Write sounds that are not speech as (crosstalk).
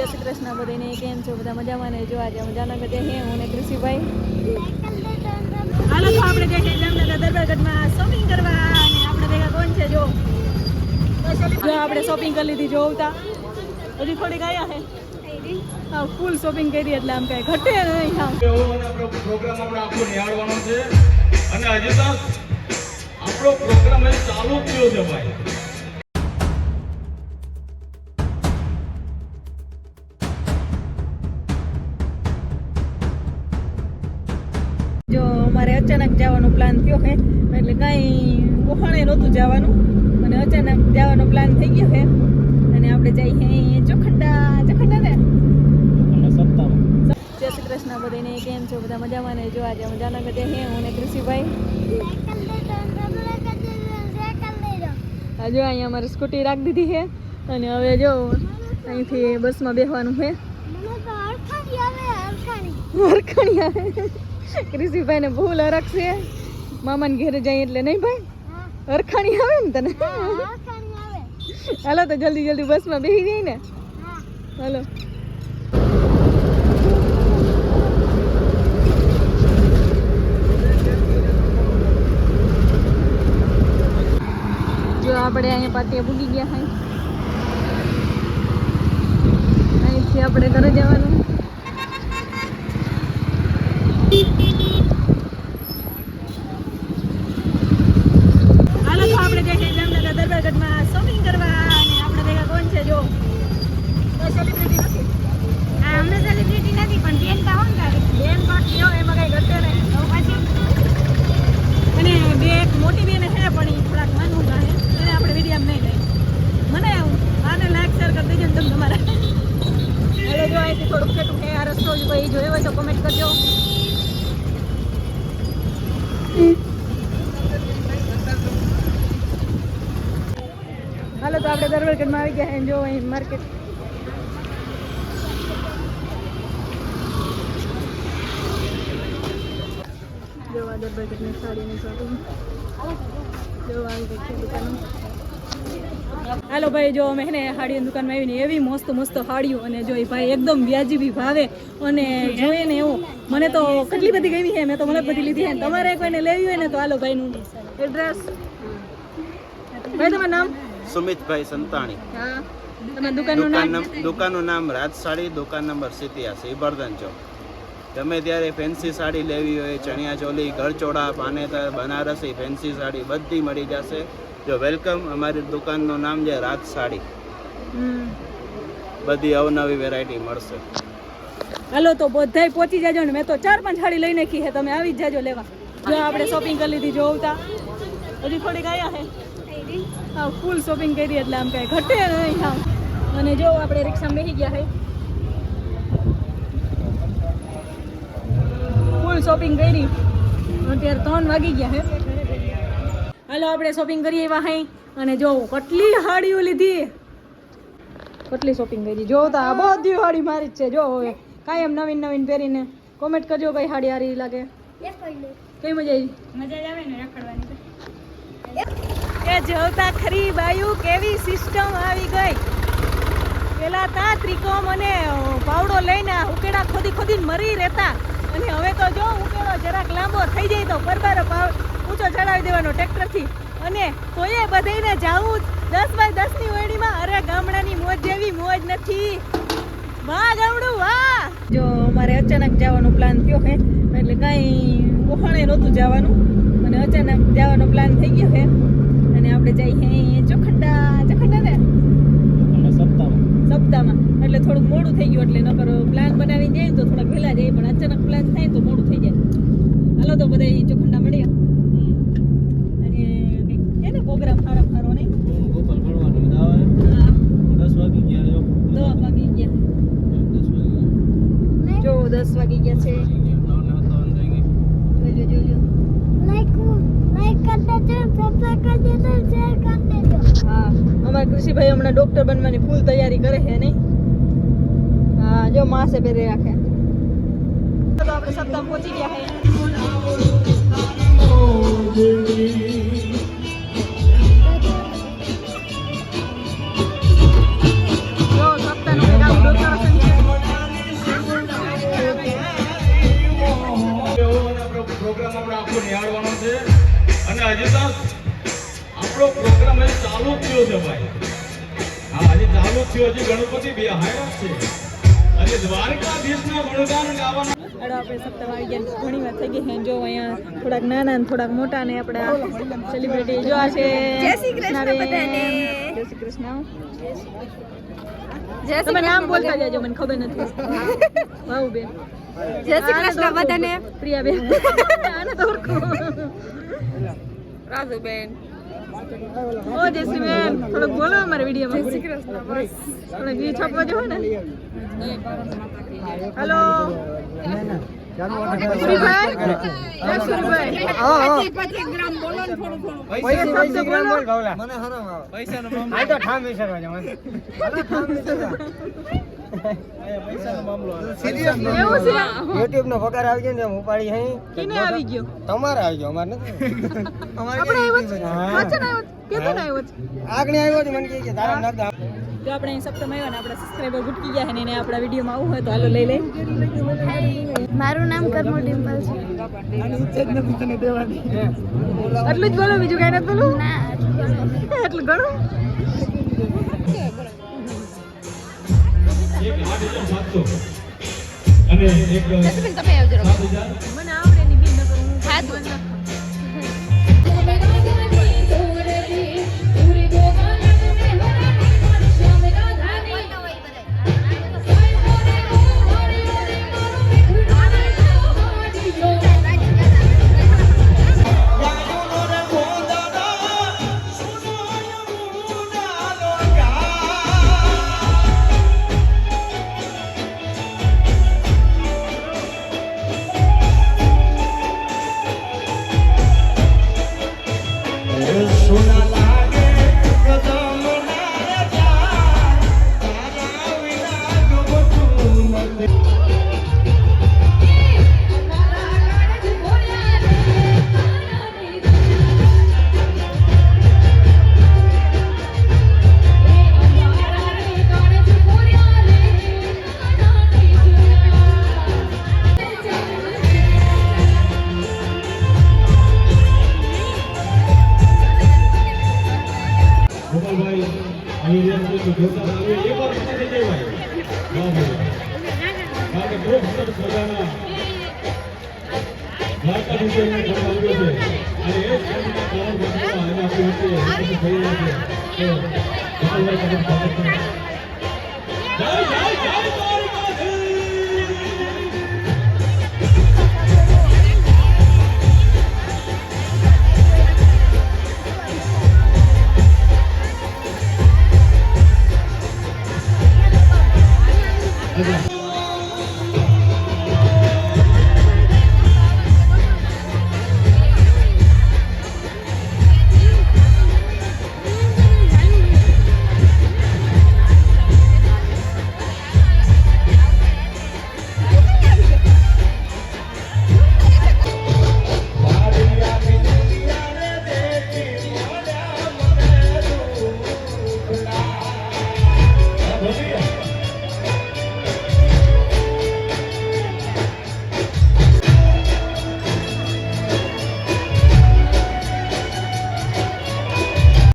જય શ્રી કૃષ્ણ બધાને, કેમ છો? બધા મજામાં ને? જો આજે મજાના બધા હે ને કૃષિભાઈ હાલો તો આપણે જે છે જામનગર દરબારગઢમાં શોપિંગ કરવા. અને આપણે ભેગા કોણ છે? જો. જો આપણે શોપિંગ કરી લીધી જોવતા હજી થોડીક આયા હે. હા ફૂલ શોપિંગ કરી એટલે આમ કઈ ઘટે નહીં, હા. પ્રોગ્રામ આપણે આખો નિહાળવાનો છે. અને હજી તો આપણો પ્રોગ્રામ ચાલુ થયો છે ભાઈ. અમારે અચાનક જવાનો પ્લાન થયો છે. એટલે કાંઈ વહાણે નહોતું જવાનું. અને અચાનક જવાનો પ્લાન થઈ ગયો છે. અને આપણે જઈએ ચોખંડા ચોખંડા ને? જય શ્રી કૃષ્ણ બધાને કેમ છો? બધા મજામાં ને? જો આજે મજાના બધે હે હું ને કૃષિભાઈ. આ જો અહીંયા અમારે સ્કૂટી રાખી દીધી છે. અને હવે જો અહીંથી બસમાં બેસવાનું છે. હરખણી આવે. કૃષિભાઈ ને ભૂલ હરખ છે. મામાને ઘેરે જાય એટલે નહીં ભાઈ? અરખાણી આવે ને તને? હાલો તો જલ્દી જલ્દી બસમાં બેસી જાય ને. હાલો. જો આપણે અહીંયા પાટિયા ભૂગી ગયા હાઈ અહીંથી આપણે ઘરે જવાનું હાલો તો આપણે જે છે જામનગર દરબારગઢમાં શોપિંગ કરવા અને આપણે ભેગા કોણ છે જો કોઈ સેલિબ્રિટી નથી અમને સેલિબ્રિટી નથી પણ બેન તો હોન તારી બેન બાકી હોય એમાં કઈ ઘટે નહીં તો પછી અને બે એક મોટી બેન છે પણ એ થોડાક માનવું ગણે એને આપણે વીડિયો નહીં લઈ મને આવું આને લાઈક શેર કરી દેજો ને તમે તમારા એટલે જો અહીંથી થોડુંક કેટલું છે કોઈ જોયો હોય તો કોમેન્ટ કરજો. હાલો તો આપણે દરબારગઢમાં આવી ગયા જો અહીં માર્કેટ જોવા દરબારગઢની સાડીની શોપિંગ જો આવી ગઈ છે દુકાનો. હાલો ભાઈ જો અમે હે ને સાડીની દુકાનમાં આવીને એવી મસ્ત મસ્ત સાડીઓ અને જો એ ભાઈ એકદમ વ્યાજબી ભાવે અને જોઈએ ને એવું મને તો કેટલી બધી ગમી છે મેં તો મને બધી લીધી છે. તમારે કોઈને લેવી હોય ને તો હાલો ભાઈનું એડ્રેસ ભાઈ તમારું નામ? સુમિતભાઈ સંતાણી. હા. દુકાનનું નામ? રાજ સાડી દુકાન નંબર સિત્યાસી બર્ધન ચોક. ગમે ત્યારે ફેન્સી સાડી લેવી હોય ચણિયા ચોલી ઘરચોળા પાનેતર બનારસી ફેન્સી સાડી બધી મળી જશે. જો વેલકમ અમારી દુકાનનું નામ છે રાજ સાડી. બધી અવનવી વેરાયટી મળશે. હાલો તો બધાય પહોંચી જાજો ને. મેં તો ચાર પાંચ સાડી લઈ નાખી છે. તમે આવી જ જાજો લેવા. જો આપણે શોપિંગ કરી લીધી જોવતા હજી થોડીક આયા છે હા ફૂલ શોપિંગ કરી એટલે આમ કાંઈ ઘટે નહીં હા અને જો આપણે રિક્ષામાં બેસી ગયા છે ફૂલ શોપિંગ કરી. અત્યારે ત્રણ વાગી ગયા છે હાલો આપણે શોપિંગ કરીએ એવા હઈ. અને જો કેટલી હાડીઓ લીધી. કેટલી શોપિંગ કરી. જો તો આ બધી હાડી મારી જ છે. જો કાયમ નવીન નવીન પહેરીને. કોમેન્ટ કરજો કઈ સાડી સારી લાગે. કઈ મજા આવી? મજા આવે ને રખડવાની એ જોતા ખરી બાયુ કેવી સિસ્ટમ આવી ગઈ. પેલા તા ત્રિકોમ અને પાવડો લઈને ઉકેડા ખોદી ખોદીને મરી રહેતા. અને હવે તો જો ઉકેડો જરાક લાંબો થઈ જાય તો બરબાર પાવ ઊંચો ચડાવી દેવાનો ટ્રેક્ટરથી. અને કોઈએ બધાને જાવું દસ બાય દસની ઓયડીમાં અરે ગામડાની મોજ જેવી મોજ નથી. વાહ ગામડું વાહ! જો અમારે અચાનક જવાનો પ્લાન થયો છે એટલે કાંઈ વહાણે નહોતું જવાનું. અને અચાનક જવાનો પ્લાન થઈ ગયો છે અને આપણે જઈએ ચોખંડા ચોખંડા ને? સપ્તાહમાં. એટલે થોડુંક મોડું થઈ ગયું એટલે નકર પ્લાન બનાવી જાય તો થોડાક વહેલા જાય પણ અચાનક પ્લાન થાય તો મોડું થઈ જાય. હાલો તો બધા ચોખંડા મળીએ અને કંઈક છે ને પ્રોગ્રામ સારો સારો નહીં હા દસ વાગી ગયા જો દસ વાગી ગયા છે. જોજો જોજો લાઈક લાઈક કરી દેજો સબસ્ક્રાઇબ કરી દેજો શેર કરી દેજો હા અમારા કૃષિભાઈ હમણાં ડોક્ટર બનવાની ફૂલ તૈયારી કરે છે નહીં? હા જો માસે પહેરી રાખે. તો આપણે સપ્તાહ પહોંચી ગયા છે. થયો છે ભાઈ હા હજી ચાલુ થયો હજી ગણપતિ બે હાયર છે. અને દ્વારકાધીશના ગુણગાન ગાવાના આપણે સપ્તાહ આવી ગયા. ઘણી વાર થઈ ગઈ. છે જો અહીંયા થોડાક નાના ને થોડાક મોટા ને આપણે સેલિબ્રિટી જો આ છે. જય શ્રી કૃષ્ણ બધાને. જય શ્રી કૃષ્ણ. તમે નામ બોલતા જાજો મને ખબર નથી. વાવ બેન. જય શ્રી કૃષ્ણ બધાને. પ્રિયા બેન. (laughs) આને તો ઓળખું. રાજુ બેન ઓ જય શ્રી બેન થોડુંક બોલો અમારા વિડીયોમાં. જય શ્રી કૃષ્ણ બસ. થોડુંક ઈ છાપવા જો ને. હેલો. સુરીભાઈ? જય સુરીભાઈ. પૈસા યુટ્યુબ નો પગાર આવી ગયો ને એમ ઉપાડી હઈ. કિને આવી ગયો? તમારે આવી ગયો અમારે નથી. આગળ આવ્યો છે મને કહે કે તારા નખ જો આપણે અહીં સપ્તમ આવ્યા ને આપણા સબસ્ક્રાઇબર ગુટકી ગયા છે ને એને આપણા વિડીયોમાં આવવું હોય તો હાલો લઈ લે. મારું નામ કર્મો ડિમ્પલ છે. એટલું જ બોલો બીજું કઈ નથી બોલું. એટલું ઘણું એક આઠ સાતસો. અને એક સાત હજાર. મને આવડે ની બી નકર હું દ્વારકાધીશને ઘર આવ્યો છે અને એ કારણ બનવા અને આપણી વચ્ચે થઈ રહ્યા છે જય જય જય